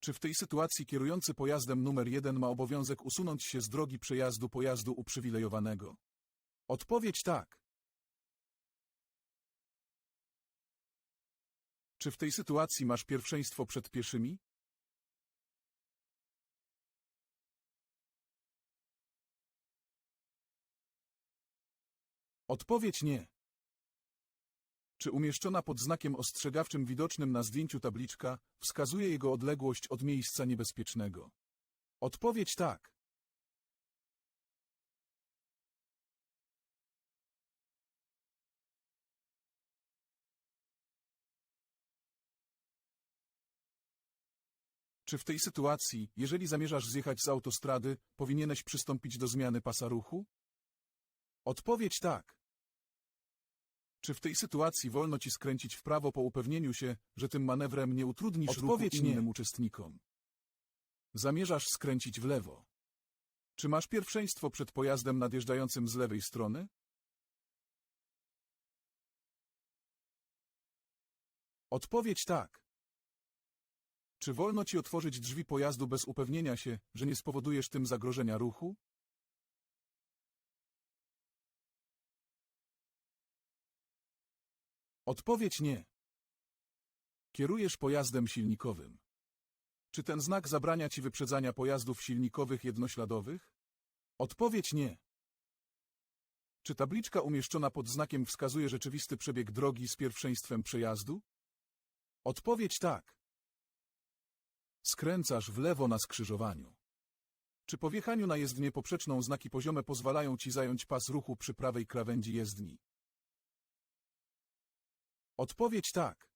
Czy w tej sytuacji kierujący pojazdem numer jeden ma obowiązek usunąć się z drogi przejazdu pojazdu uprzywilejowanego? Odpowiedź tak. Czy w tej sytuacji masz pierwszeństwo przed pieszymi? Odpowiedź nie. Czy umieszczona pod znakiem ostrzegawczym widocznym na zdjęciu tabliczka wskazuje jego odległość od miejsca niebezpiecznego? Odpowiedź tak. Czy w tej sytuacji, jeżeli zamierzasz zjechać z autostrady, powinieneś przystąpić do zmiany pasa ruchu? Odpowiedź tak. Czy w tej sytuacji wolno ci skręcić w prawo po upewnieniu się, że tym manewrem nie utrudnisz Odpowiedź ruchu nie. innym uczestnikom? Zamierzasz skręcić w lewo. Czy masz pierwszeństwo przed pojazdem nadjeżdżającym z lewej strony? Odpowiedź tak. Czy wolno ci otworzyć drzwi pojazdu bez upewnienia się, że nie spowodujesz tym zagrożenia ruchu? Odpowiedź nie. Kierujesz pojazdem silnikowym. Czy ten znak zabrania ci wyprzedzania pojazdów silnikowych jednośladowych? Odpowiedź nie. Czy tabliczka umieszczona pod znakiem wskazuje rzeczywisty przebieg drogi z pierwszeństwem przejazdu? Odpowiedź tak. Skręcasz w lewo na skrzyżowaniu. Czy po wjechaniu na jezdnię poprzeczną znaki poziome pozwalają ci zająć pas ruchu przy prawej krawędzi jezdni? Odpowiedź tak.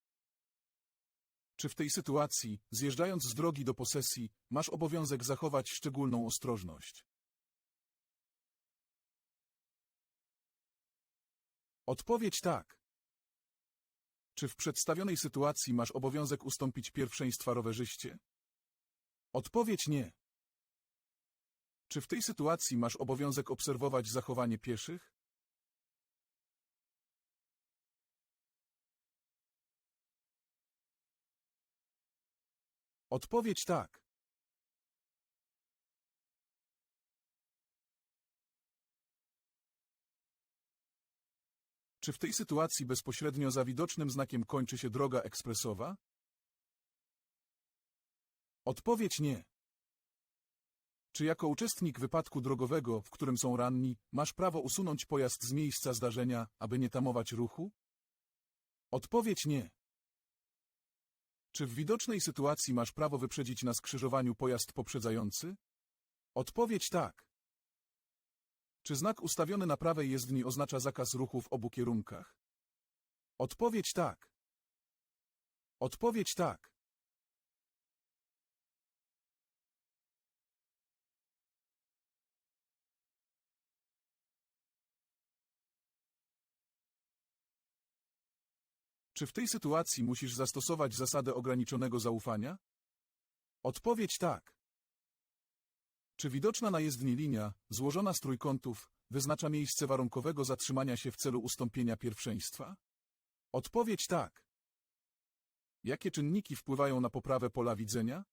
Czy w tej sytuacji, zjeżdżając z drogi do posesji, masz obowiązek zachować szczególną ostrożność? Odpowiedź tak. Czy w przedstawionej sytuacji masz obowiązek ustąpić pierwszeństwa rowerzyście? Odpowiedź nie. Czy w tej sytuacji masz obowiązek obserwować zachowanie pieszych? Odpowiedź tak. Czy w tej sytuacji bezpośrednio za widocznym znakiem kończy się droga ekspresowa? Odpowiedź nie. Czy jako uczestnik wypadku drogowego, w którym są ranni, masz prawo usunąć pojazd z miejsca zdarzenia, aby nie tamować ruchu? Odpowiedź nie. Czy w widocznej sytuacji masz prawo wyprzedzić na skrzyżowaniu pojazd poprzedzający? Odpowiedź tak. Czy znak ustawiony na prawej jezdni oznacza zakaz ruchu w obu kierunkach? Odpowiedź tak. Odpowiedź tak. Czy w tej sytuacji musisz zastosować zasadę ograniczonego zaufania? Odpowiedź tak. Czy widoczna na jezdni linia, złożona z trójkątów, wyznacza miejsce warunkowego zatrzymania się w celu ustąpienia pierwszeństwa? Odpowiedź tak. Jakie czynniki wpływają na poprawę pola widzenia?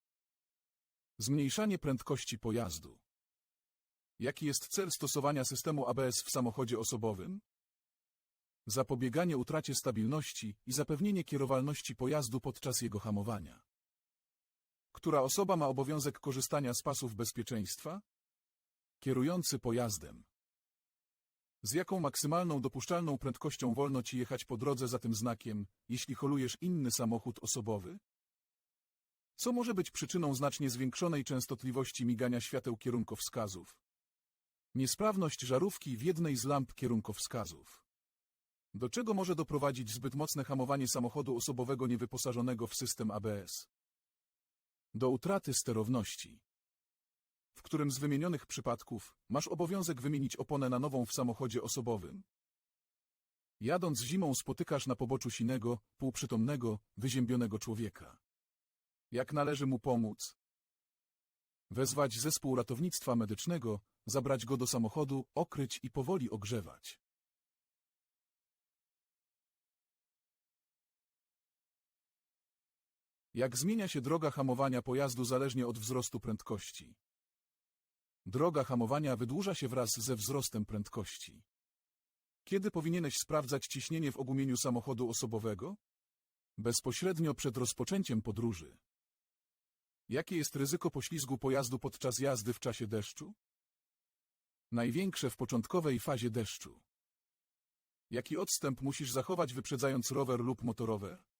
Zmniejszanie prędkości pojazdu. Jaki jest cel stosowania systemu ABS w samochodzie osobowym? Zapobieganie utracie stabilności i zapewnienie kierowalności pojazdu podczas jego hamowania. Która osoba ma obowiązek korzystania z pasów bezpieczeństwa? Kierujący pojazdem. Z jaką maksymalną dopuszczalną prędkością wolno ci jechać po drodze za tym znakiem, jeśli holujesz inny samochód osobowy? Co może być przyczyną znacznie zwiększonej częstotliwości migania świateł kierunkowskazów? Niesprawność żarówki w jednej z lamp kierunkowskazów. Do czego może doprowadzić zbyt mocne hamowanie samochodu osobowego niewyposażonego w system ABS? Do utraty sterowności. W którym z wymienionych przypadków masz obowiązek wymienić oponę na nową w samochodzie osobowym? Jadąc zimą spotykasz na poboczu sinego, półprzytomnego, wyziębionego człowieka. Jak należy mu pomóc? Wezwać zespół ratownictwa medycznego, zabrać go do samochodu, okryć i powoli ogrzewać. Jak zmienia się droga hamowania pojazdu zależnie od wzrostu prędkości? Droga hamowania wydłuża się wraz ze wzrostem prędkości. Kiedy powinieneś sprawdzać ciśnienie w ogumieniu samochodu osobowego? Bezpośrednio przed rozpoczęciem podróży. Jakie jest ryzyko poślizgu pojazdu podczas jazdy w czasie deszczu? Największe w początkowej fazie deszczu. Jaki odstęp musisz zachować wyprzedzając rower lub motorower?